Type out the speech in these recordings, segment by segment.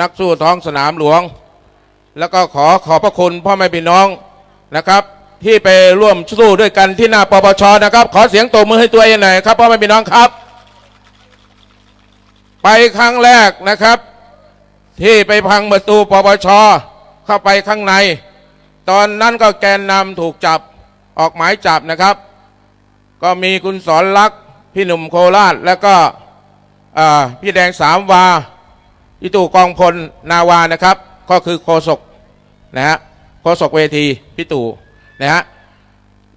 นักสู้ท้องสนามหลวง แล้วก็ขอขอบพระคุณพ่อแม่พี่น้องนะครับ ที่ไปร่วมสู้ด้วยกันที่หน้าปปชนะครับ ขอเสียงตบมือให้ตัวเองหน่อยครับพ่อแม่พี่น้องครับ ไปครั้งแรกนะครับ ที่ไปพังประตูปปชเข้าไปข้างใน ตอนนั้นก็แกนนำถูกจับออกหมายจับนะครับ ก็มีคุณสอนลักษณ์พี่หนุ่มโคราชแล้วก็พี่แดงสามวา พี่ตู่กองพลนาวานะครับ ก็คือโคศกนะฮะโคศกเวทีพี่ตู่นะฮะ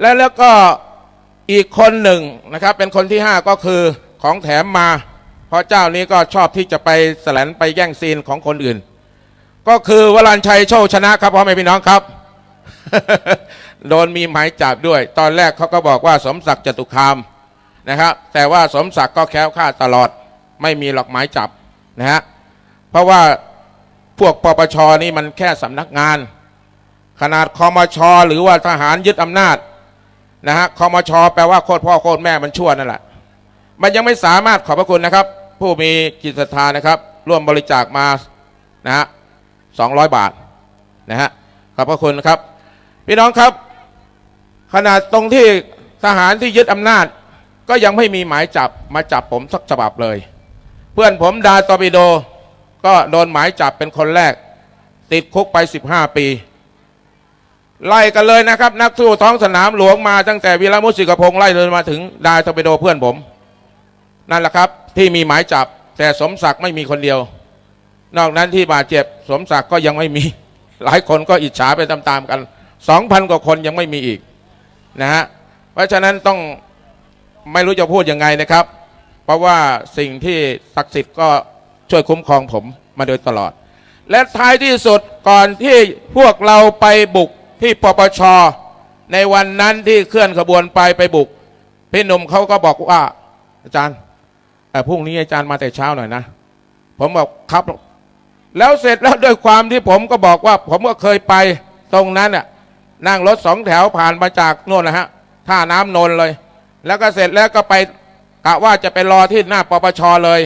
แล้วแล้วก็อีกคนหนึ่งนะครับ เป็นคนที่ห้าก็คือของแถมมา เพราะเจ้านี้ก็ชอบที่จะไปแสลนไปแย่งซีนของคนอื่น ก็คือวรัญชัยโชคชนะครับพ่อแม่พี่น้องครับ โดนมีหมายจับด้วย ตอนแรกเขาก็บอกว่าสมศักดิ์จตุคามนะครับ แต่ว่าสมศักดิ์ก็แคล้วคลาดตลอด ไม่มีหรอกหมายจับนะฮะ เพราะว่าพวกปปชนี่มันแค่สำนักงาน ขนาดคอมชหรือว่าทหารยึดอำนาจนะฮะคอมชแปลว่าโคตรพ่อโคตรแม่มันชั่วนั่นแหละมันยังไม่สามารถขอบพระคุณนะครับ ผู้มีจิตศรัทธานะครับ ร่วมบริจาคมานะฮะสองร้อยบาทนะฮะขอบพระคุณนะครับ พี่น้องครับ ขนาดตรงที่ทหารที่ยึดอำนาจ ก็ยังไม่มีหมายจับมาจับผมสักฉบับเลย เพื่อนผมดาตอร์ปิโด ก็โดนหมายจับเป็นคนแรก ติดคุกไป 15 ปี ไล่กันเลยนะครับ นักสู้ท้องสนามหลวงมาตั้งแต่วีรมุสิกพงษ์ไล่เลยมาถึงดาตอร์ปิโดเพื่อนผม นั่นแหละครับที่มีหมายจับ แต่สมศักดิ์ไม่มีคนเดียว นอกนั้นที่บาดเจ็บ สมศักดิ์ก็ยังไม่มี หลายคนก็อิจฉาไปตามๆกันสองพันกว่าคนยังไม่มีอีกนะฮะเพราะฉะนั้นต้องไม่รู้จะพูดยังไงนะครับ เพราะว่าสิ่งที่ศักดิ์สิทธิ์ก็ ช่วยคุ้มครองผมมาโดยตลอด และท้ายที่สุดก่อนที่พวกเราไปบุกที่ปปช ในวันนั้นที่เคลื่อนขบวนไปไปบุก พี่หนุ่มเขาก็บอกว่า อาจารย์เอ่พรุ่งนี้อาจารย์มาแต่เช้าหน่อยนะ ผมบอกครับ แล้วเสร็จแล้วด้วยความที่ผมก็บอกว่า ผมก็เคยไปตรงนั้นน่ะนั่งรถสองแถวผ่านมาจากโน่นนะฮะท่าน้ำนนเลย แล้วก็เสร็จแล้วก็ไปกะว่าจะไปรอที่หน้าปปชเลย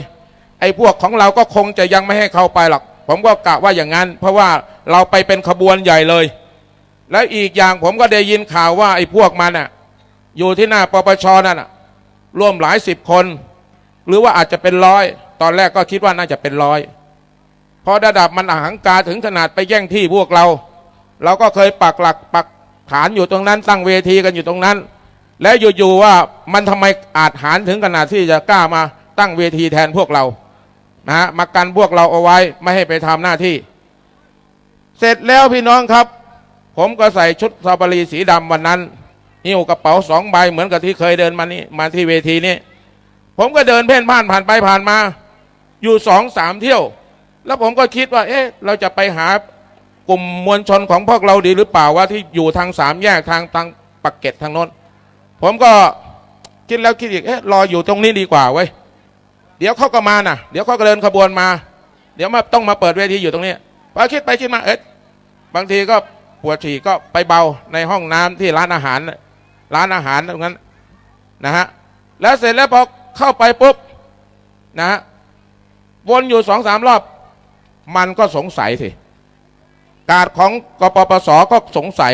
อ้พวกของเราก็คงจะยังไม่ให้เข้าไปหรอก ผมก็กะว่าอย่างนั้น เพราะว่าเราไปเป็นขบวนใหญ่เลย แล้วอีกอย่างผมก็ได้ยินข่าวว่าไอ้พวกมันน่ะอยู่ที่หน้าปปชนั่นน่ะร่วมหลายสิบคน หรือว่าอาจจะเป็นร้อย ตอนแรกก็คิดว่าน่าจะเป็นร้อยพราะระดับมันอหังการถึงขนาดไปแย่งที่พวกเรา เราก็เคยปักหลักปักฐานอยู่ตรงนั้นตั้งเวทีกันอยู่ตรงนั้น แล้วอยู่ๆว่ามันทำไมอาจหารถึงขนาดที่จะกล้ามาตั้งเวทีแทนพวกเรา นะฮะมากันพวกเราเอาไว้ไม่ให้ไปทำหน้าที่ เสร็จแล้วพี่น้องครับ ผมก็ใส่ชุดซาบารีสีดำวันนั้นหิ้วกระเป๋าสองใบเหมือนกับที่เคยเดินมานี่มาที่เวทีนี้ผมก็เดินเพ่นพ่านผ่านไปผ่านมา อยู่สองสามเที่ยว แล้วผมก็คิดว่า เอ๊ะ เราจะไปหากลุ่มมวลชนของพวกเราดีหรือเปล่าว่าที่อยู่ทางสามแยกทางทางปักเกร็ดทางโน้น ผมก็คิดแล้วคิดอีก เอ๊ะ รออยู่ตรงนี้ดีกว่าเว้ย เดี๋ยวเขาก็มาน่ะ เดี๋ยวเขาก็เดินขบวนมา เดี๋ยวมาต้องมาเปิดเวทีอยู่ตรงนี้พอคิดไปคิดมาเอ๊ะบางทีก็ปวดฉี่ก็ไปเบาในห้องน้ำที่ร้านอาหาร ร้านอาหารตรงนั้นนะฮะแล้วเสร็จแล้วพอเข้าไปปุ๊บนะฮะวนอยู่สองสามรอบ มันก็สงสัยสิการของกปปสก็สงสัย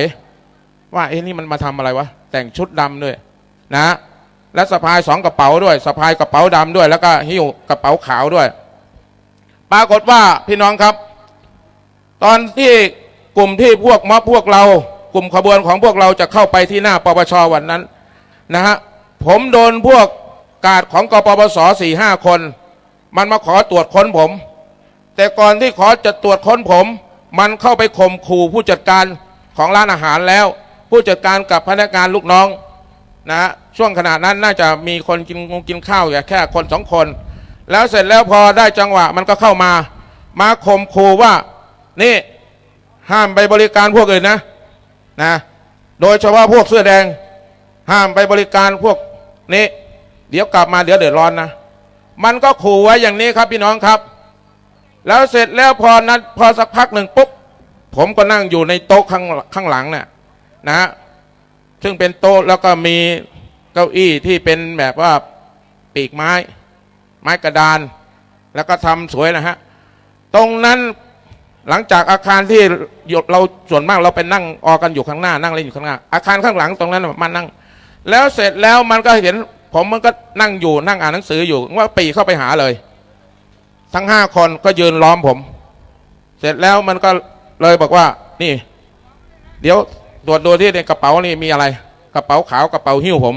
ว่าเอ้นี่มันมาทำอะไรวะ แต่งชุดดำด้วยนะ และสะพายสองกระเป๋าด้วยสะพายกระเป๋าดำด้วย แล้วก็หิ้วกระเป๋าขาวด้วย ปรากฏว่าพี่น้องครับ ตอนที่กลุ่มที่พวกม็อบพวกเรา กลุ่มขบวนของพวกเราจะเข้าไปที่หน้าปปชวันนั้นนะฮะผมโดนพวกกาดของกปปสสี่ห้าคน มันมาขอตรวจค้นผม แต่ก่อนที่ขอจะตรวจค้นผม มันเข้าไปข่มขู่ผู้จัดการของร้านอาหารแล้ว ผู้จัดการกับพนักงานลูกน้อง นะฮะช่วงขณะนั้นน่าจะมีคนกินกินข้าวอย่าแค่คนสองคน แล้วเสร็จแล้วพอได้จังหวะมันก็เข้ามา มาข่มขู่ว่านี่ห้ามไปบริการพวกอื่นนะนะโดยเฉพาะพวกเสื้อแดง ห้ามไปบริการพวกนี้ เดี๋ยวกลับมาเดี๋ยวเดือดร้อนนะ มันก็ขู่ไว้อย่างนี้ครับพี่น้องครับ แล้วเสร็จแล้วพอนั้นพอสักพักหนึ่งปุ๊บผมก็นั่งอยู่ในโต๊ะข้างข้างหลังเนี่ยนะ ซึ่งเป็นโต๊ะแล้วก็มีเก้าอี้ที่เป็นแบบว่าปีกไม้ ไม้กระดาน แล้วก็ทำสวยนะฮะ ตรงนั้นหลังจากอาคารที่เราส่วนมากเราไปนั่งออกันอยู่ข้างหน้า นั่งเล่นอยู่ข้างหน้า อาคารข้างหลังตรงนั้นมันนั่ง แล้วเสร็จแล้วมันก็เห็น ผมมันก็นั่งอยู่นั่งอ่านหนังสืออยู่ว่าปีเข้าไปหาเลย ทั้งห้าคนก็ยืนล้อมผม เสร็จแล้วมันก็เลยบอกว่า นี่ เดี๋ยว ตรวจดูที่ในกระเป๋านี่มีอะไร กระเป๋าขาวกระเป๋าหิ้วผม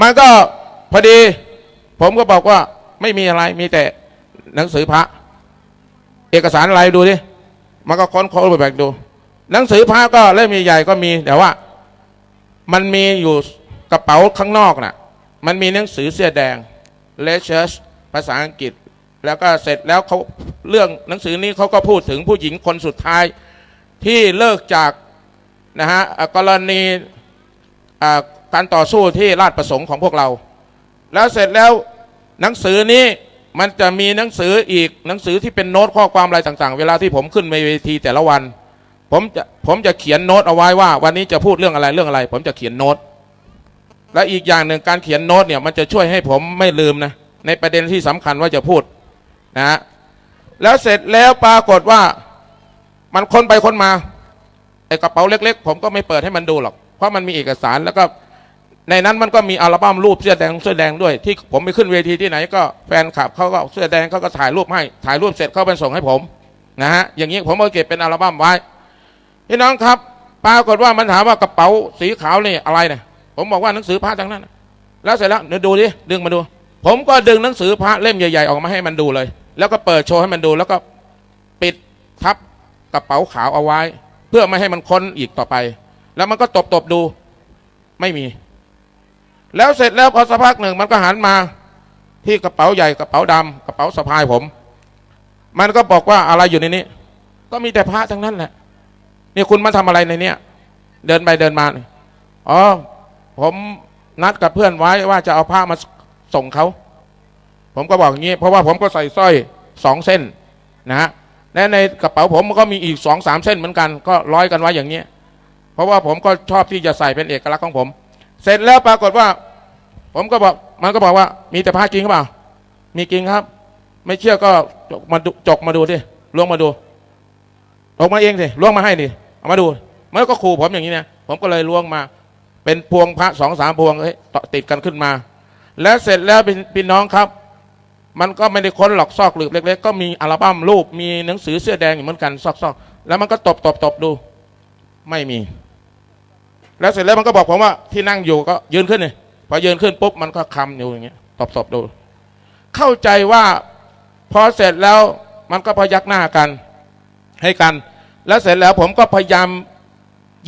มันก็พอดี ผมก็บอกว่าไม่มีอะไรมีแต่หนังสือพระ เอกสารอะไรดูดิมันก็ค้นค้นไปแบกดู หนังสือพระก็เล่มใหญ่ก็มีแต่ว่า มันมีอยู่กระเป๋าข้างนอกน่ะ มันมีหนังสือเสื้อแดง l e t u r e ภาษาอังกฤษ แล้วก็เสร็จแล้วเขาเรื่องหนังสือนี้เขาก็พูดถึงผู้หญิงคนสุดท้ายที่เลิกจาก นะฮะกรณีการต่อสู้ที่ราชประสงค์ของพวกเรา แล้วเสร็จแล้วหนังสือนี้มันจะมีหนังสืออีกหนังสือที่เป็นโน้ตข้อความอะไรต่างๆ เวลาที่ผมขึ้นเวทีแต่ละวัน ผมจะผมจะเขียนโน้ตเอาไว้ว่า วันนี้จะพูดเรื่องอะไรเรื่องอะไร ผมจะเขียนโน้ต และอีกอย่างหนึ่งการเขียนโน้ตเนี่ยมันจะช่วยให้ผมไม่ลืมนะในประเด็นที่สำคัญว่าจะพูดนะฮะแล้วเสร็จแล้วปรากฏว่ามันค้นไปค้นมา ไอกระเป๋าเล็กๆ ผมก็ไม่เปิดให้มันดูหรอก เพราะมันมีเอกสารแล้วก็ในนั้นมันก็มีอัลบั้มรูปเสื้อแดงเสื้อแดงด้วย ที่ผมไปขึ้นเวทีที่ไหนก็แฟนคลับเขาก็เสื้อแดงเขาก็ถ่ายรูปให้ถ่ายรูปเสร็จเขาไปส่งให้ผมนะฮะอย่างนี้ผมก็เก็บเป็นอัลบั้มไว้พี่น้องครับปรากฏว่ามันถามว่ากระเป๋าสีขาวนี่อะไรเนี่ยผมบอกว่าหนังสือพระทั้งนั้น แล้วเสร็จแล้วเดี๋ยวดูดิดึงมาดู ผมก็ดึงหนังสือพระเล่มใหญ่ๆออกมาให้มันดูเลย แล้วก็เปิดโชว์ให้มันดูแล้วก็ปิดทับกระเป๋าขาวเอาไว้ เพื่อไม่ให้มันค้นอีกต่อไป แล้วมันก็ตบตบๆดูไม่มี แล้วเสร็จแล้วพอสักพักหนึ่งมันก็หันมาที่กระเป๋าใหญ่กระเป๋าดำกระเป๋าสะพายผม มันก็บอกว่าอะไรอยู่ในนี้ ก็มีแต่พระทั้งนั้นแหละนี่คุณมาทำอะไรในเนี้ยเดินไปเดินมาอ๋อผมนัดกับเพื่อนไว้ว่าจะเอาผ้ามาส่งเขา ผมก็บอกอย่างนี้ เพราะว่าผมก็ใส่สร้อยสองเส้นนะฮะ และในกระเป๋าผมมันก็มีอีกสองสามเส้นเหมือนกัน ก็ร้อยกันไว้อย่างนี้เพราะว่าผมก็ชอบที่จะใส่เป็นเอกลักษณ์ของผม เสร็จแล้วปรากฏว่า ผมก็บอกมันก็บอกว่า มีแต่ผ้าจริงหรือเปล่า มีจริงครับ ไม่เชื่อก็จกมาดูจกมาดูดิล้วงมาดูลงมาเองสิล้วงมาให้ดิเอามาดูมันก็ขู่ผมอย่างนี้นะผมก็เลยล้วงมา เป็นพวงพระสองสามพวงเอ้ยติดกันขึ้นมา แล้วเสร็จแล้วพี่พี่น้องครับ มันก็ไม่ได้ค้นหลอกซอกหลืบเล็ก ๆ ก็มีอัลบั้มรูปมีหนังสือเสื้อแดงอยู่เหมือนกันซอกๆแล้วมันก็ตบตบตบดู ไม่มี แล้วเสร็จแล้วมันก็บอกผมว่าที่นั่งอยู่ก็ยืนขึ้นเลยพอยืนขึ้นปุ๊บมันก็คำอยู่อย่างเงี้ยตบตบดู เข้าใจว่าพอเสร็จแล้วมันก็พยักหน้ากัน ให้กัน แล้วเสร็จแล้วผมก็พยายาม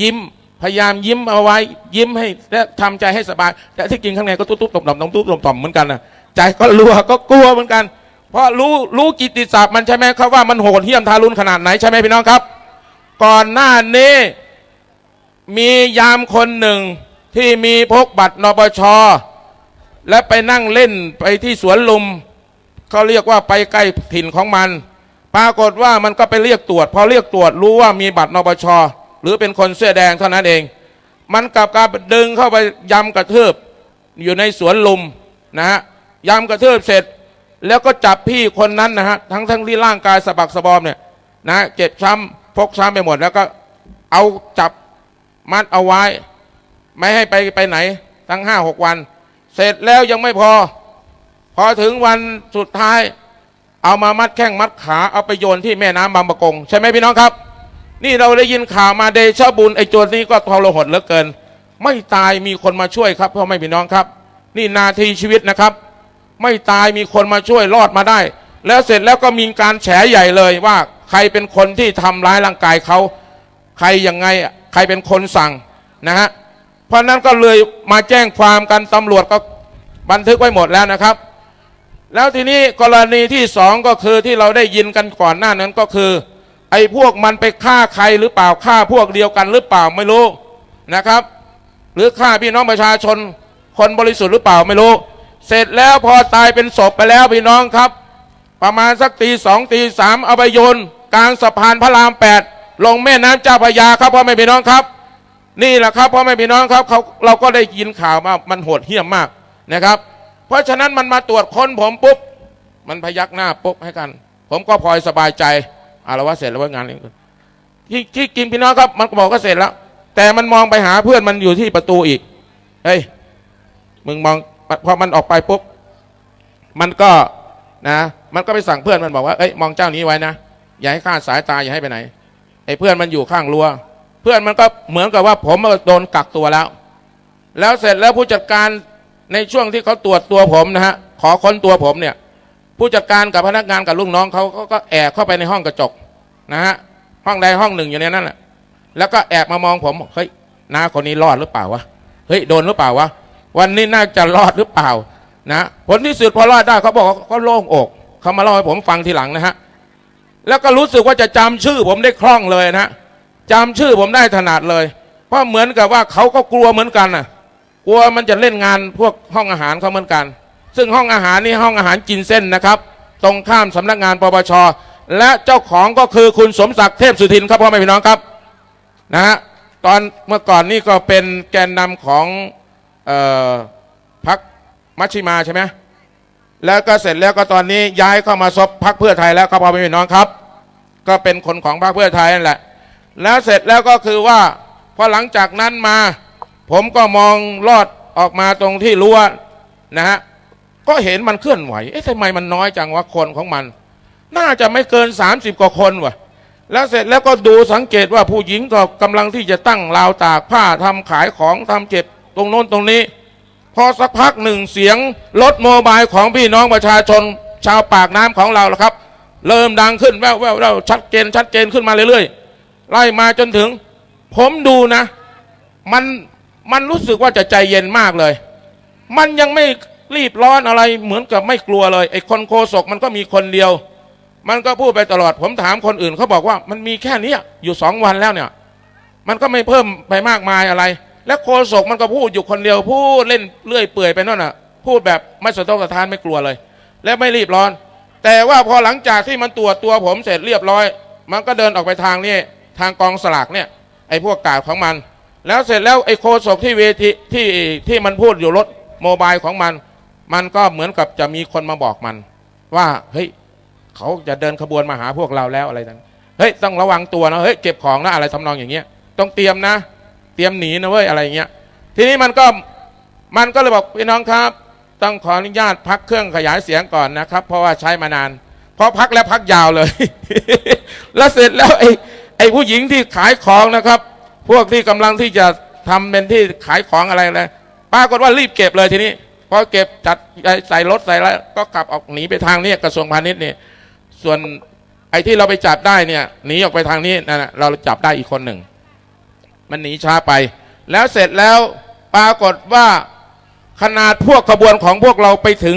ยิ้มพยายามยิ้มเอาไว้ ยิ้มให้และทำใจให้สบาย แต่ที่จริงข้างในก็ตุ๊บตุ๊บต่อมต่อมตุ๊บตุ๊บต่อมเหมือนกันนะ ใจก็รัวก็กลัวเหมือนกัน เพราะรู้รู้กิตติศัพท์มันใช่ไหมครับว่ามันโหดเหี้ยมทารุณขนาดไหนใช่ไหมพี่น้องครับ ก่อนหน้านี้มียามคนหนึ่งที่มีพกบัตรนปช และไปนั่งเล่นไปที่สวนลุมเขาเรียกว่าไปใกล้ถิ่นของมัน ปรากฏว่ามันก็ไปเรียกตรวจ พอเรียกตรวจรู้ว่ามีบัตรนปช หรือเป็นคนเสื้อแดงเท่านั้นเอง มันกลับการดึงเข้าไปยำกระทืบอยู่ในสวนลุมนะฮะ ยำกระทืบเสร็จ แล้วก็จับพี่คนนั้นนะฮะทั้งทั้งที่ร่างกายสะบักสะบอมเนี่ยนะเจ็บช้ำฟกช้ำไปหมด แล้วก็เอาจับมัดเอาไว้ ไม่ให้ไปไปไหน ทั้งห้าหกวัน เสร็จแล้วยังไม่พอ พอถึงวันสุดท้าย เอามามัดแข้งมัดขาเอาไปโยนที่แม่น้ำบางประกง ใช่ไหมพี่น้องครับ นี่เราได้ยินข่าวมาเดชบุญไอ้โจรนี้ก็ทรหดเหลือเกิน ไม่ตายมีคนมาช่วยครับพ่อแม่พี่น้องครับ นี่นาทีชีวิตนะครับ ไม่ตายมีคนมาช่วยรอดมาได้ แล้วเสร็จแล้วก็มีการแฉใหญ่เลยว่าใครเป็นคนที่ทำร้ายร่างกายเขาใครยังไงใครเป็นคนสั่งนะฮะเพราะนั้นก็เลยมาแจ้งความกันตำรวจก็บันทึกไว้หมดแล้วนะครับ แล้วทีนี้กรณีที่สองก็คือที่เราได้ยินกันก่อนหน้านั้นก็คือ ไอ้พวกมันไปฆ่าใครหรือเปล่าฆ่าพวกเดียวกันหรือเปล่าไม่รู้นะครับ หรือฆ่าพี่น้องประชาชนคนบริสุทธิ์หรือเปล่าไม่รู้ เสร็จแล้วพอตายเป็นศพไปแล้วพี่น้องครับ ประมาณสักตีสองตีสามเอาไปโยนกลางสะพานพระรามแปดลงแม่น้ำเจ้าพระยาครับพ่อแม่พี่น้องครับ นี่แหละครับพ่อแม่พี่น้องครับเขาเราก็ได้ยินข่าวมามันโหดเหี้ยมมากนะครับ เพราะฉะนั้นมันมาตรวจค้นผมปุ๊บมันพยักหน้าปุ๊บให้กัน ผมก็พลอยสบายใจอาละว่าเสร็จแล้วว่างานนี้ที่ที่กินพี่น้องครับมันบอกก็เสร็จแล้ว แต่มันมองไปหาเพื่อนมันอยู่ที่ประตูอีกเฮ้ยมึงมอง พอมันออกไปปุ๊บมันก็นะมันก็ไปสั่งเพื่อนมันบอกว่าเอ้ยมองเจ้านี้ไว้นะอย่าให้คลาดสายตาอย่าให้ไปไหนไอ้เพื่อนมันอยู่ข้างรั้วเพื่อนมันก็เหมือนกับว่าผมโดนกักตัวแล้ว แล้วเสร็จแล้วผู้จัดการในช่วงที่เขาตรวจตัวผมนะฮะขอค้นตัวผมเนี่ย ผู้จัดการกับพนักงานกับลูกน้องเขาเขาก็แอบเข้าไปในห้องกระจกนะฮะห้องใดห้องหนึ่งอยู่ในนั้นแหละแล้วก็แอบมามองผมเฮ้ยน้าคนนี้รอดหรือเปล่าวะเฮ้ยโดนหรือเปล่าวะ วันนี้น่าจะรอดหรือเปล่านะผลที่สุดพอรอดได้เขาบอกเขาโล่งอกเขามาเล่าให้ผมฟังทีหลังนะฮะแล้วก็รู้สึกว่าจะจำชื่อผมได้คล่องเลยนะจำชื่อผมได้ถนัดเลย เพราะเหมือนกับว่าเขาก็กลัวเหมือนกันน่ะกลัวมันจะเล่นงานพวกห้องอาหารเขาเหมือนกัน ซึ่งห้องอาหารนี่ห้องอาหารกินเส้นนะครับ ตรงข้ามสำนักงานปปชและเจ้าของก็คือคุณสมศักดิ์เทพสุทินครับพ่อแม่พี่น้องครับนะฮะตอนเมื่อก่อนนี่ก็เป็นแกนนำของ พักมัชชิมาใช่ไหมแล้วก็เสร็จแล้วก็ตอนนี้ย้ายเข้ามาซบพักเพื่อไทยแล้วครับพ่อแม่พี่น้องครับ ก็เป็นคนของพรรคเพื่อไทยนั่นแหละ แล้วเสร็จแล้วก็คือว่าพอหลังจากนั้นมา ผมก็มองลอดออกมาตรงที่รั้วนะฮะก็เห็นมันเคลื่อนไหว เอ๊ะทำไมมันน้อยจังวะคนของมัน น่าจะไม่เกิน 30 กว่าคนวะแล้วเสร็จแล้วก็ดูสังเกตว่าผู้หญิงก็กำลังที่จะตั้งราวตากผ้าทำขายของทำเก็บ ตรงโน้นตรงนี้ พอสักพักหนึ่งเสียงรถโมบายของพี่น้องประชาชนชาวปากน้ำของเราละครับ เริ่มดังขึ้นแววแววแววชัดเจนชัดเจนขึ้นมาเรื่อยๆไล่มาจนถึง ผมดูนะ มันมันรู้สึกว่าจะใจเย็นมากเลย มันยังไม่รีบร้อนอะไรเหมือนกับไม่กลัวเลยไอ้คนโคศกมันก็มีคนเดียว มันก็พูดไปตลอด ผมถามคนอื่นเขาบอกว่ามันมีแค่นี้อยู่สองวันแล้วเนี่ย มันก็ไม่เพิ่มไปมากมายอะไร และโคศกมันก็พูดอยู่คนเดียวพูดเล่นเลื่อยเปื่อยไปนั่นน่ะ พูดแบบไม่สะทกสะท้านไม่กลัวเลย และไม่รีบร้อน แต่ว่าพอหลังจากที่มันตรวจตัวผมเสร็จเรียบร้อย มันก็เดินออกไปทางนี้ทางกองสลากเนี่ย ไอ้พวกกาดของมัน แล้วเสร็จแล้วไอ้โคศกที่เวทีที่ที่มันพูดอยู่รถโมบายของมัน มันก็เหมือนกับจะมีคนมาบอกมัน ว่าเฮ้ยเขาจะเดินขบวนมาหาพวกเราแล้วอะไรต่างเฮ้ยต้องระวังตัวนะเฮ้ยเก็บของนะอะไรทำนองอย่างเงี้ยต้องเตรียมนะ เตรียมหนีนะเว้ยอะไรเงี้ย ทีนี้มันก็มันก็เลยบอกพี่น้องครับ ต้องขออนุญาตพักเครื่องขยายเสียงก่อนนะครับ เพราะว่าใช้มานานเพราะพักแล้วพักยาวเลย แล้วเสร็จแล้วไอ้ไอ้ผู้หญิงที่ขายของนะครับ พวกที่กำลังที่จะทำเป็นที่ขายของอะไรเลยปรากฏว่ารีบเก็บเลยทีนี้พอเก็บจัดใส่รถใส่แล้วก็กลับออกหนีไปทางนี้กระทรวงพาณิชย์นี่ส่วนไอ้ที่เราไปจับได้เนี่ยหนีออกไปทางนี้นั่นน่ะเราจับได้อีกคนหนึ่ง มันหนีช้าไป แล้วเสร็จแล้วปรากฏว่าขนาดพวกขบวนของพวกเราไปถึง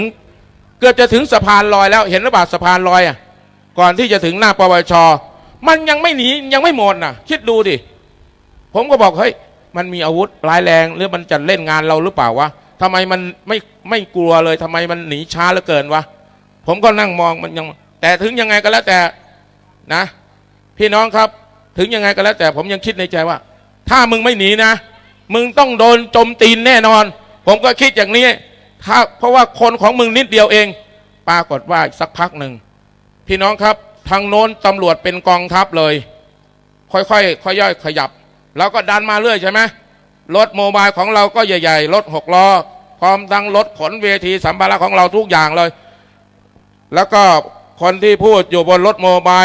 เกือบจะถึงสะพานลอยแล้วเห็นรือเปล่าสะพานลอยอะก่อนที่จะถึงหน้าปปชมันยังไม่หนียังไม่หมดนะคิดดูดิผมก็บอกเฮ้ยมันมีอาวุธร้ายแรงหรือมันจะเล่นงานเราหรือเปล่าวะทำไมมันไม่ไม่กลัวเลยทำไมมันหนีช้าเหลือเกินวะผมก็นั่งมองมันยัง แต่ถึงยังไงก็แล้วแต่นะ พี่น้องครับ ถึงยังไงก็แล้วแต่ผมยังคิดในใจว่า ถ้ามึงไม่หนีนะ มึงต้องโดนจมตีนแน่นอน ผมก็คิดอย่างนี้ ถ้าเพราะว่าคนของมึงนิดเดียวเอง ปรากฏว่าสักพักหนึ่ง พี่น้องครับ ทางโน้นตำรวจเป็นกองทัพเลย ค่อยๆค่อยย่อยขยับ แล้วก็ดันมาเรื่อยใช่ไหมรถโมบายของเราก็ใหญ่ๆ รถหกล้อพร้อมทั้งรถขนเวทีสัมภาระของเราทุกอย่างเลย แล้วก็คนที่พูดอยู่บนรถโมบาย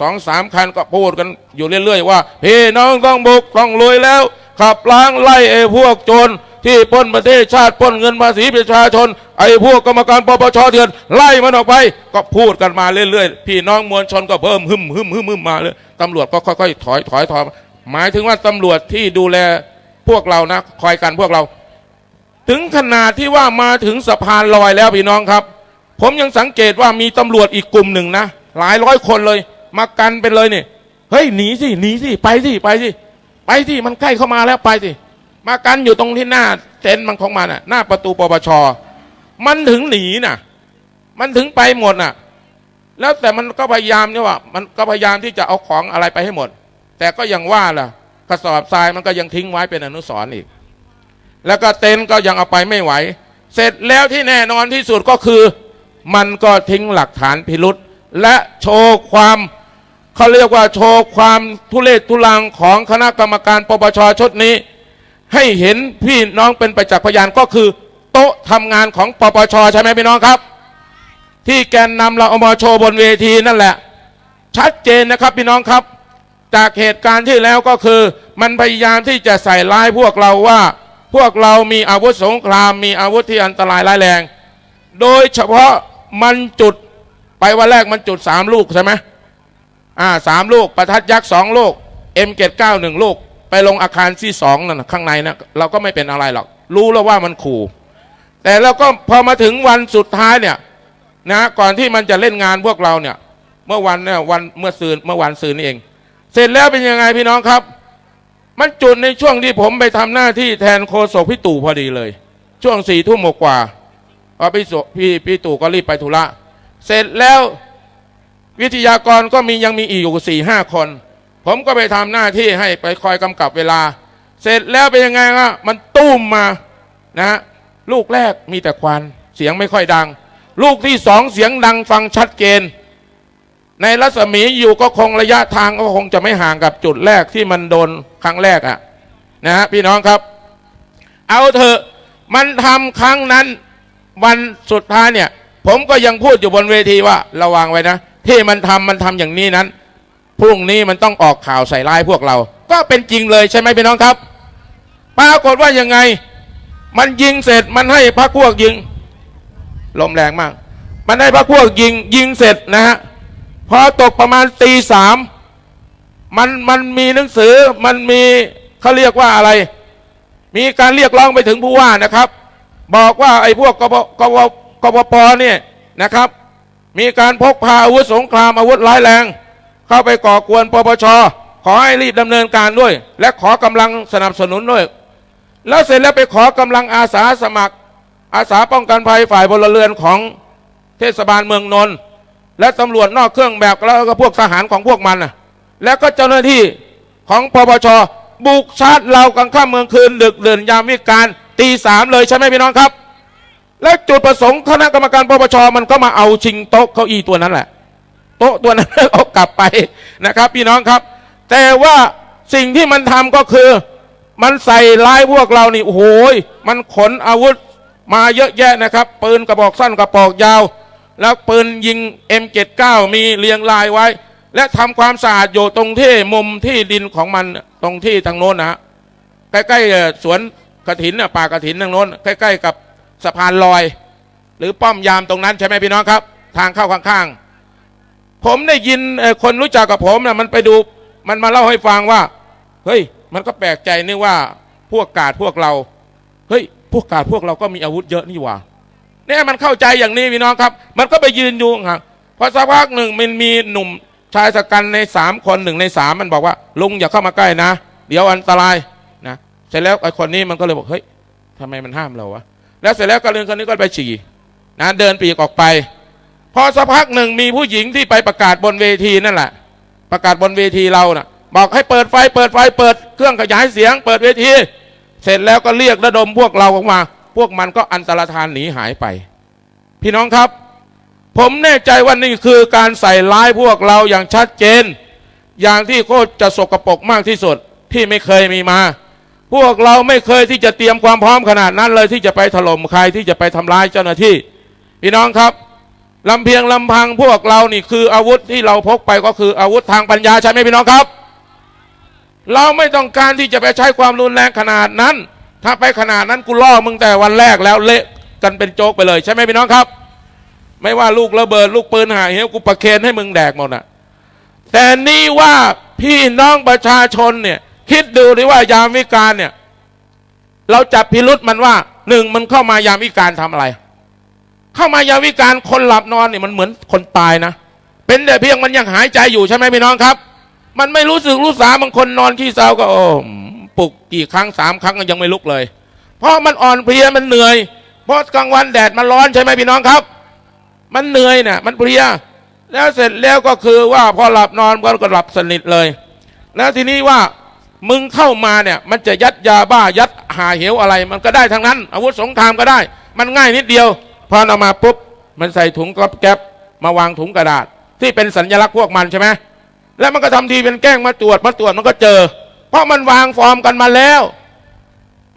สองสามคันก็พูดกันอยู่เรื่อยๆว่า พี่น้องต้องบุกต้องลุยแล้ว ขับล้างไล่ไอ้พวกโจรที่ปล้นประเทศชาติปล้นเงินภาษีประชาชน ไอ้พวกกรรมการปปชเถื่อนไล่มันออกไป ก็พูดกันมาเรื่อยๆ พี่น้องมวลชนก็เพิ่มหึมหึมหึมหึมมาเลยตำรวจก็ค่อยๆถอยถอยถอยหมายถึงว่าตำรวจที่ดูแลพวกเรานะ คอยกันพวกเรา ถึงขนาดที่ว่ามาถึงสะพานลอยแล้วพี่น้องครับ ผมยังสังเกตว่ามีตำรวจอีกกลุ่มหนึ่งนะ หลายร้อยคนเลย มากันเป็นเลยเนี่ยเฮ้ยหนีสิหนีสิไปสิไปสิไปสิมันใกล้เข้ามาแล้วไปสิมากันอยู่ตรงที่หน้าเต็นท์มันของมันน่ะ หน้าประตูปปชมันถึงหนีน่ะ มันถึงไปหมดน่ะ แล้วแต่มันก็พยายามเนี่ยว่า มันก็พยายามที่จะเอาของอะไรไปให้หมด แต่ก็ยังว่าล่ะกระสอบทรายมันก็ยังทิ้งไว้เป็นอนุสรณ์อีก แล้วก็เต็นท์ก็ยังเอาไปไม่ไหว เสร็จแล้วที่แน่นอนที่สุดก็คือ มันก็ทิ้งหลักฐานพิรุษและโชว์ความ เขาเรียกว่าโชว์ความทุเลศทุลังของคณะกรรมการปปชชุดนี้ ให้เห็นพี่น้องเป็นประจักษ์พยานก็คือ โต๊ะทำงานของปปชใช่ไหมพี่น้องครับ ที่แกนนำเราเอามาโชว์บนเวทีนั่นแหละ ชัดเจนนะครับพี่น้องครับ จากเหตุการณ์ที่แล้วก็คือ มันพยายามที่จะใส่ร้ายพวกเราว่า พวกเรามีอาวุธสงคราม มีอาวุธที่อันตรายร้ายแรง โดยเฉพาะมันจุดไปวันแรกมันจุดสามลูกใช่ไหม อ่าสามลูกประทัดยักษ์สองลูกเอ็มเกตเก้าหนึ่งลูก ไปลงอาคารที่สองนั่นข้างในนะเราก็ไม่เป็นอะไรหรอก รู้แล้วว่ามันขู่ แต่เราก็พอมาถึงวันสุดท้ายเนี่ยนะก่อนที่มันจะเล่นงานพวกเราเนี่ย เมื่อวันเนี่ยวันเมื่อซืนเมื่อวันซืนนี่เอง เสร็จแล้วเป็นยังไงพี่น้องครับ มันจุดในช่วงที่ผมไปทำหน้าที่แทนโฆษกพี่ตู่พอดีเลย ช่วงสี่ทุ่มกว่าพอพี่พี่พี่ตู่ก็รีบไปธุระเสร็จแล้ว วิทยากรก็มียังมีอีกอยู่สี่ห้าคน ผมก็ไปทำหน้าที่ให้ไปคอยกำกับเวลา เสร็จแล้วเป็นยังไงฮะมันตุ้มมานะฮะลูกแรกมีแต่ควันเสียงไม่ค่อยดัง ลูกที่สองเสียงดังฟังชัดเจนในรัศมีอยู่ก็คงระยะทางก็คงจะไม่ห่างกับจุดแรกที่มันโดนครั้งแรกอะนะฮะพี่น้องครับ เอาเถอะมันทำครั้งนั้น วันสุดท้ายเนี่ย ผมก็ยังพูดอยู่บนเวทีว่าระวังไว้นะ ที่มันทำมันทำอย่างนี้นั้นพรุ่งนี้มันต้องออกข่าวใส่ร้ายพวกเรา ก็เป็นจริงเลยใช่ไหมพี่น้องครับ ปรากฏว่ายังไง มันยิงเสร็จมันให้พรรคพวกยิงลมแรงมาก มันให้พรรคพวกยิงยิงเสร็จนะฮะพอตกประมาณตีสามมันมันมีหนังสือมันมีเขาเรียกว่าอะไร มีการเรียกร้องไปถึงผู้ว่านะครับ บอกว่าไอ้พวกกบกบกบปเนี่ยนะครับ มีการพกพาอาวุธสงครามอาวุธร้ายแรง เข้าไปก่อกวนปปช ขอให้รีบดำเนินการด้วย และขอกำลังสนับสนุนด้วย แล้วเสร็จแล้วไปขอกำลังอาสาสมัคร อาสาป้องกันภัยฝ่ายพลเรือนของเทศบาลเมืองนนท์และตำรวจนอกเครื่องแบบแล้วก็พวกทหารของพวกมันนะแล้วก็เจ้าหน้าที่ของปปชบุกชาร์จเรากลางค่ำเมืองคืนดึกเดินยามวิการตีสามเลยใช่ไหมพี่น้องครับ และจุดประสงค์คณะกรรมการปปชมันก็มาเอาชิงโต๊ะเก้าอี้ตัวนั้นแหละ โต๊ะตัวนั้นเอากลับไปนะครับ พี่น้องครับ แต่ว่าสิ่งที่มันทำก็คือ มันใส่ร้ายพวกเรานี่โอ้โหมันขนอาวุธมาเยอะแยะนะครับ ปืนกระบอกสั้นกระบอกยาว แล้วปืนยิง M79 มีเรียงรายไว้ และทำความสะอาดอยู่ตรงที่มุมที่ดินของมันตรงที่ทางโน้นนะฮะใกล้ๆสวนกระถินน่ะป่ากระถินทางโน้นใกล้ ๆ กับ สะพานลอย หรือป้อมยามตรงนั้นใช่ไหมพี่น้องครับ ทางเข้าข้างๆ ผมได้ยินคนรู้จักกับผมนะมันไปดูมันมาเล่าให้ฟังว่า เฮ้ย มันก็แปลกใจนี่ว่าพวกกาดพวกเรา เฮ้ย พวกกาดพวกเราก็มีอาวุธเยอะนี่หว่าเนี่ยมันเข้าใจอย่างนี้พี่น้องครับ มันก็ไปยืนอยู่ครับพอสักพักหนึ่งมันมีหนุ่มชายสกันในสามคนหนึ่งในสามมันบอกว่า ลุงอย่าเข้ามาใกล้นะ เดี๋ยวอันตรายนะเสร็จแล้วไอ้คนนี้มันก็เลยบอกเฮ้ยทำไมมันห้ามเราวะ แล้วเสร็จแล้วก็เรื่องคนนี้ก็ไปฉี่นะเดินปีกออกไป พอสักพักหนึ่งมีผู้หญิงที่ไปประกาศบนเวทีนั่นแหละ ประกาศบนเวทีเราน่ะ บอกให้เปิดไฟเปิดไฟเปิดเครื่องขยายเสียง เปิดเวที เสร็จแล้วก็เรียกระดมพวกเราออกมา พวกมันก็อันตรธานหนีหายไป พี่น้องครับ ผมแน่ใจว่านี่คือการใส่ร้ายพวกเราอย่างชัดเจน อย่างที่โคตรจะสกปรกมากที่สุดที่ไม่เคยมีมา พวกเราไม่เคยที่จะเตรียมความพร้อมขนาดนั้นเลยที่จะไปถล่มใครที่จะไปทำร้ายเจ้าหน้าที่ พี่น้องครับลำเพียงลำพังพวกเรานี่คืออาวุธที่เราพกไปก็คืออาวุธทางปัญญาใช่ไหมพี่น้องครับ เราไม่ต้องการที่จะไปใช้ความรุนแรงขนาดนั้น ถ้าไปขนาดนั้นกูล่อมึงแต่วันแรกแล้วเละกันเป็นโจ๊กไปเลยใช่ไหมพี่น้องครับ ไม่ว่าลูกระเบิดลูกปืนหาเหี้ยกูประเคนให้มึงแดกหมดนะแต่นี่ว่าพี่น้องประชาชนเนี่ย คิดดูดิว่ายามวิการเนี่ย เราจับพิรุษมันว่าหนึ่งมันเข้ามายามวิการทำอะไร เข้ามายามวิการคนหลับนอนเนี่ยมันเหมือนคนตายนะ เป็นแต่เพียงมันยังหายใจอยู่ใช่ไหมพี่น้องครับ มันไม่รู้สึกรู้สาบางคนนอนขี้เศร้าก็โอ้ปลุกกี่ครั้งสามครั้งก็ยังไม่ลุกเลย เพราะมันอ่อนเพลียมันเหนื่อยเพราะกลางวันแดดมันร้อนใช่ไหมพี่น้องครับ มันเหนื่อยเนี่ยมันเพลียแล้วเสร็จแล้วก็คือว่าพอหลับนอนก็หลับสนิทเลย แล้วทีนี้ว่า มึงเข้ามาเนี่ยมันจะยัดยาบ้ายัดหาเหวอะไร มันก็ได้ทั้งนั้น อาวุธสงครามก็ได้ มันง่ายนิดเดียว พอเอามาปุ๊บมันใส่ถุงกระแก๊บมาวางถุงกระดาษ ที่เป็นสัญลักษณ์พวกมันใช่ไหมแล้วมันก็ทำทีเป็นแกล้งมาตรวจมาตรวจมันก็เจอ เพราะมันวางฟอร์มกันมาแล้ว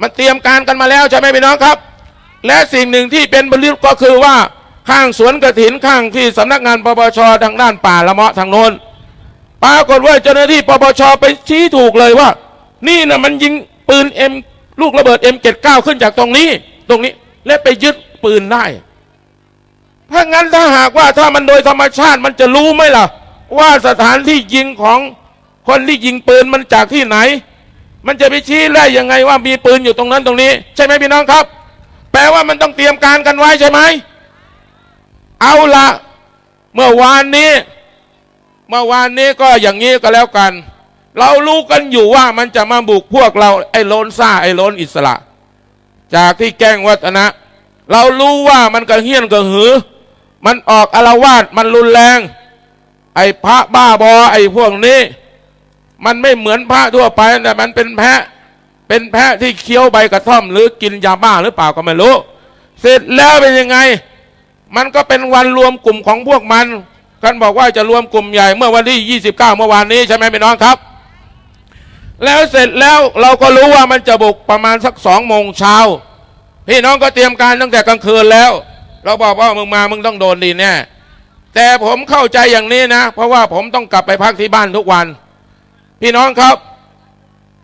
มันเตรียมการกันมาแล้วใช่ไหมพี่น้องครับ และสิ่งหนึ่งที่เป็นบริษก็คือว่าข้างสวนกระถินข้างที่สำนักงานปปชทางด้านป่าละเมาะทางโน้น ปรากฏว่าเจ้าหน้าที่ปปชไปชี้ถูกเลยว่า นี่นะมันยิงปืนเอ็มลูกระเบิด M79 ขึ้นจากตรงนี้ ตรงนี้และไปยึดปืนได้ ถ้างั้นถ้าหากว่าถ้ามันโดยธรรมชาติมันจะรู้ไหมล่ะ ว่าสถานที่ยิงของคนที่ยิงปืนมันจากที่ไหน มันจะไปชี้ได้ยังไงว่ามีปืนอยู่ตรงนั้นตรงนี้ ใช่ไหมพี่น้องครับ แปลว่ามันต้องเตรียมการกันไว้ใช่ไหมเอาละเมื่อวานนี้ เมื่อวานนี้ก็อย่างนี้ก็แล้วกัน เรารู้กันอยู่ว่ามันจะมาบุกพวกเราไอ้โลนซ่าไอ้โลนอิสระ จากที่แกล้งวัฒนะ เรารู้ว่ามันกระเฮี้ยนกระหือ มันออกอารวาสมันรุนแรง ไอ้พระบ้าบอไอ้พวกนี้ มันไม่เหมือนพระทั่วไปแต่มันเป็นแพะเป็นแพะที่เคี้ยวใบกระท่อม หรือกินยาบ้าหรือเปล่าก็ไม่รู้ เสร็จแล้วเป็นยังไง มันก็เป็นวันรวมกลุ่มของพวกมัน ท่านบอกว่าจะรวมกลุ่มใหญ่เมื่อวันที่ 29 เมื่อวานนี้ใช่ไหมพี่น้องครับ แล้วเสร็จแล้วเราก็รู้ว่ามันจะบุกประมาณสักสองโมงเช้าพี่น้องก็เตรียมการตั้งแต่กลางคืนแล้ว เราบอกว่ามึงมามึงต้องโดนดีแน่แต่ผมเข้าใจอย่างนี้นะ เพราะว่าผมต้องกลับไปพักที่บ้านทุกวัน พี่น้องครับ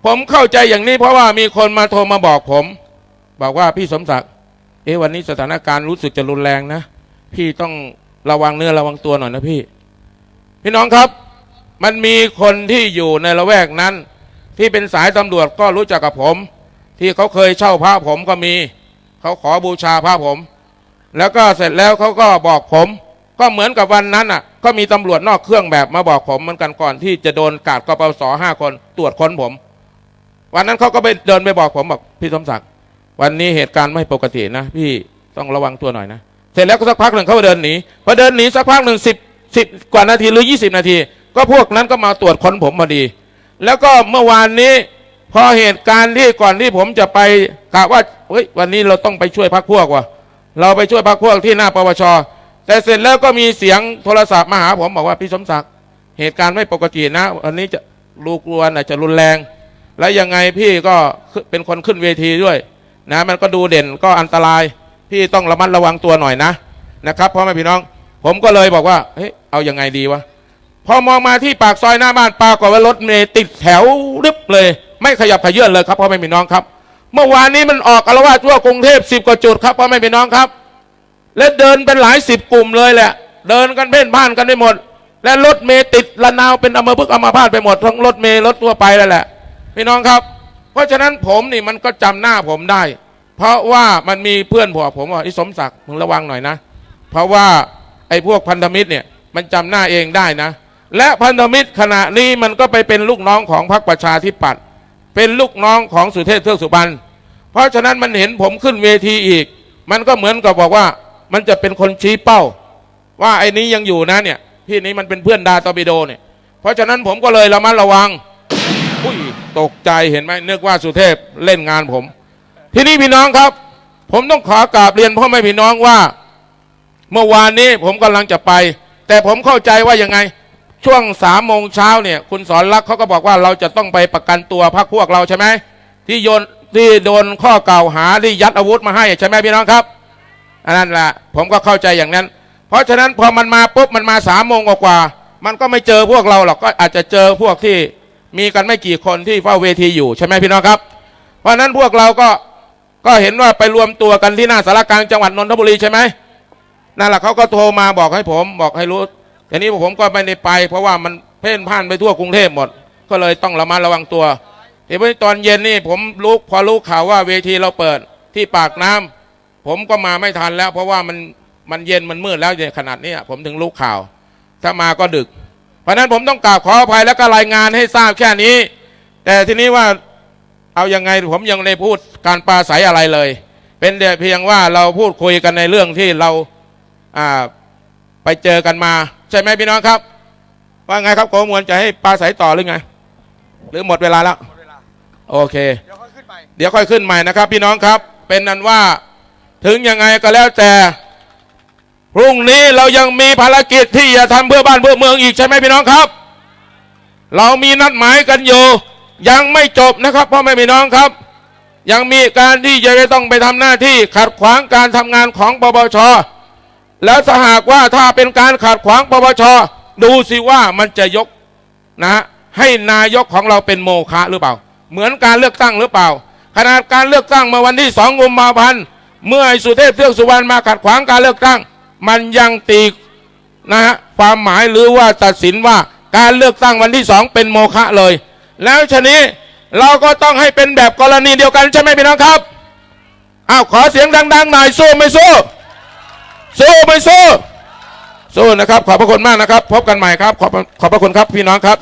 ผมเข้าใจอย่างนี้ เพราะว่ามีคนมาโทรมาบอกผม บอกว่าพี่สมศักดิ์เอ๊ะวันนี้สถานการณ์รู้สึกจะรุนแรงนะ พี่ต้อง ระวังเนื้อระวังตัวหน่อยนะพี่ พี่น้องครับ มันมีคนที่อยู่ในละแวกนั้น ที่เป็นสายตำรวจก็รู้จักกับผม ที่เขาเคยเช่าพระผมก็มี เขาขอบูชาพระผม แล้วก็เสร็จแล้วเขาก็บอกผม ก็เหมือนกับวันนั้นอะ ก็มีตำรวจนอกเครื่องแบบมาบอกผมเหมือนกันก่อนที่จะโดนกาดกปสห้าคนตรวจค้นผม วันนั้นเขาก็ไปเดินไปบอกผมบอกพี่สมศักดิ์วันนี้เหตุการณ์ไม่ปกตินะ พี่ต้องระวังตัวหน่อยนะ เสร็จแล้วก็สักพักหนึ่งเขาเดินหนีพอเดินหนีสักพักหนึ่งสิบสิบกว่านาทีหรือยี่สิบนาที ก็พวกนั้นก็มาตรวจค้นผมพอดี แล้วก็เมื่อวานนี้พอเหตุการณ์ที่ก่อนที่ผมจะไปกะว่าเฮ้ยวันนี้เราต้องไปช่วยพักพวกว่ะเราไปช่วยพักพวกที่หน้าปปชแต่เสร็จแล้วก็มีเสียงโทรศัพท์มาหาผมบอกว่าพี่สมศักดิ์เหตุการณ์ไม่ปกตินะวันนี้จะลูกวนอาจจะรุนแรง แล้วยังไงพี่ก็เป็นคนขึ้นเวทีด้วย นะมันก็ดูเด่นก็อันตราย พี่ต้องระมัดระวังตัวหน่อยนะนะครับพ่อแม่พี่น้อง ผมก็เลยบอกว่าเฮ้ยเอายังไงดีวะพอมองมาที่ปากซอยหน้าบ้านปรากฏว่ารถเมล์ติดแถวรึบเลย ไม่ขยับขยื่นเลยครับพ่อแม่พี่น้องครับ เมื่อวานนี้มันออกอารวาสทั่วกรุงเทพสิบกว่าจุดครับพ่อแม่พี่น้องครับ และเดินเป็นหลายสิบกลุ่มเลยแหละ เดินกันเพ่นพ่านกันไปหมด และรถเมล์ติดระนาวเป็นอมพฤกอัมพาตไปหมดทั้งรถเมล์รถทั่วไปแล้วแหละ พี่น้องครับ เพราะฉะนั้นผมนี่มันก็จำหน้าผมได้ เพราะว่ามันมีเพื่อนบอกผมว่าไอ้สมศักดิ์มึงระวังหน่อยนะ เพราะว่าไอ้พวกพันธมิตรเนี่ยมันจำหน้าเองได้นะ และพันธมิตรขณะนี้มันก็ไปเป็นลูกน้องของพรรคประชาธิปัตย์เป็นลูกน้องของสุเทพเทือกสุบรรณเพราะฉะนั้นมันเห็นผมขึ้นเวทีอีก มันก็เหมือนกับบอกว่ามันจะเป็นคนชี้เป้า ว่าไอ้นี้ยังอยู่นะเนี่ยพี่นี้มันเป็นเพื่อนดาตอร์ปิโดเนี่ยเพราะฉะนั้นผมก็เลยระมัดระวังอุ้ยตกใจเห็นไหมนึกว่าสุเทพเล่นงานผม ทีนี้พี่น้องครับ ผมต้องขอกราบเรียนพ่อแม่พี่น้องว่า เมื่อวานนี้ผมกำลังจะไป แต่ผมเข้าใจว่ายังไง ช่วงสามโมงเช้าเนี่ย คุณสอนรักเขาก็บอกว่าเราจะต้องไปประกันตัวพักพวกเราใช่ไหมที่โยนที่โดนข้อกล่าวหาที่ยัดอาวุธมาให้ใช่ไหมพี่น้องครับอันนั้นแหละผมก็เข้าใจอย่างนั้น เพราะฉะนั้นพอมันมาปุ๊บมันมาสามโมงกว่ามันก็ไม่เจอพวกเราหรอกก็อาจจะเจอพวกที่มีกันไม่กี่คนที่เฝ้าเวทีอยู่ใช่ไหมพี่น้องครับ เพราะฉะนั้นพวกเราก็ ก็เห็นว่าไปรวมตัวกันที่หน้าสารกลางจังหวัดนนทบุรีใช่ไหมนั่นแหละเขาก็โทรมาบอกให้ผมบอกให้รู้แต่นี้ผมก็ไม่ได้ไป เพราะว่ามันเพ่นพ่านไปทั่วกรุงเทพหมด ก็เลยต้องระมัดระวังตัวทีนี้ตอนเย็นนี่ผมรู้พอรู้ข่าวว่าเวทีเราเปิดที่ปากน้ำผมก็มาไม่ทันแล้ว เพราะว่ามันมันเย็นมันมืดแล้วในขนาดนี้ผมถึงรู้ข่าว ถ้ามาก็ดึก เพราะฉะนั้นผมต้องกราบขออภัยแล้วก็รายงานให้ทราบแค่นี้ แต่ทีนี้ว่า เอายังไงผมยังไม่พูดการปราศัยอะไรเลย เป็นแต่เพียงว่าเราพูดคุยกันในเรื่องที่เราอ่าไปเจอกันมา ใช่ไหมพี่น้องครับ ว่าไงครับโกมวลจะให้ปราศัยต่อหรือไง หรือหมดเวลาแล้วโอเคเดี๋ยวค่อยขึ้นไปเดี๋ยวค่อยขึ้นใหม่นะครับ พี่น้องครับ เป็นนั้นว่าถึงยังไงก็แล้วแต่พรุ่งนี้เรายังมีภารกิจที่จะทำเพื่อบ้านเพื่อเมืองอีกใช่ไหมพี่น้องครับ เรามีนัดหมายกันอยู่ ยังไม่จบนะครับพ่อแม่พี่น้องครับ ยังมีการที่จะต้องไปทำหน้าที่ขัดขวางการทำงานของปปชแล้วถ้าหากว่าถ้าเป็นการขัดขวางปปชดูสิว่ามันจะยกนะให้นายกของเราเป็นโมฆะหรือเปล่า เหมือนการเลือกตั้งหรือเปล่า ขนาดการเลือกตั้งมื่อวันที่สองกุมภาพันธ์เมื่อไอ้สุเทพเทือกสุวรรณมาขัดขวางการเลือกตั้ง มันยังตีนะฮะความหมายหรือว่าตัดสินว่าการเลือกตั้งวันที่สองเป็นโมฆะเลย แล้วชนี้เราก็ต้องให้เป็นแบบกรณีเดียวกันใช่ไหมพี่น้องครับอ้าวขอเสียงดังๆหน่อยสู้ไม่สู้ สู้ไม่สู้ สู้นะครับ ขอบพระคุณมากนะครับ พบกันใหม่ครับ ขอบขอบพระคุณครับพี่น้องครับ